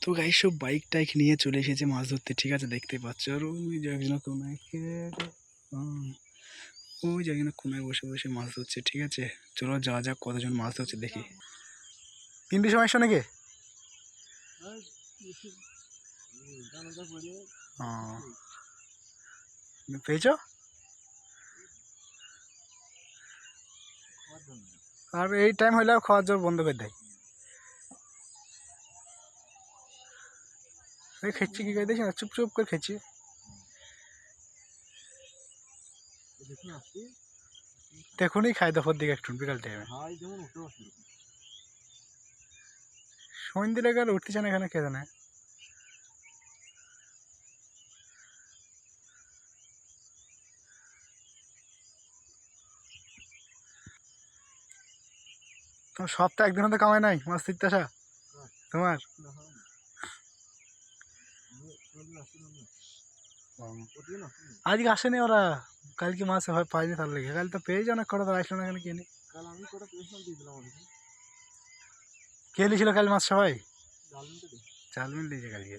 তো গাই সব বাইক টাইক নিয়ে চলে এসেছে মাছ ধরতে। ঠিক আছে দেখতে পাচ্ছ? আর ওই জায়গা কোনায় কে- হুম, ওই জায়গা কোনায় বসে বসে মাছ ধরছে ঠিক আছে? চলো যা যাক কতজন মাছ ধরছে দেখি। তিনটি সময় নাকি? ও। পেয়েছ? আর এই টাইম হইলে খাওয়ার জোর বন্ধ করে দেয়। এই খেচ্ছি কি করে? দেখি না চুপ করে খেচ্ছি। দেখুনই খাই দুপুর দিকে একটু, বিকাল টাইমে সন্ধ্যে গেল উঠতেছে না এখানে, কে জানে? তোমার সপ্তাহে একদিন হতে কামাই নাই মাছ ধরতে আসা তোমার? আজকে আসেনি ওরা। কালকে মাসে হয় পাইনি তার লেগে। কাল তো পেয়ে যাও না কটা তো আসলো না কেন কেনে কাল আমি কটা পেয়েছিলাম দিয়ে দিলাম কে লিছিল কাল মাছ সবাই? চাল মিল দিয়েছে কালকে।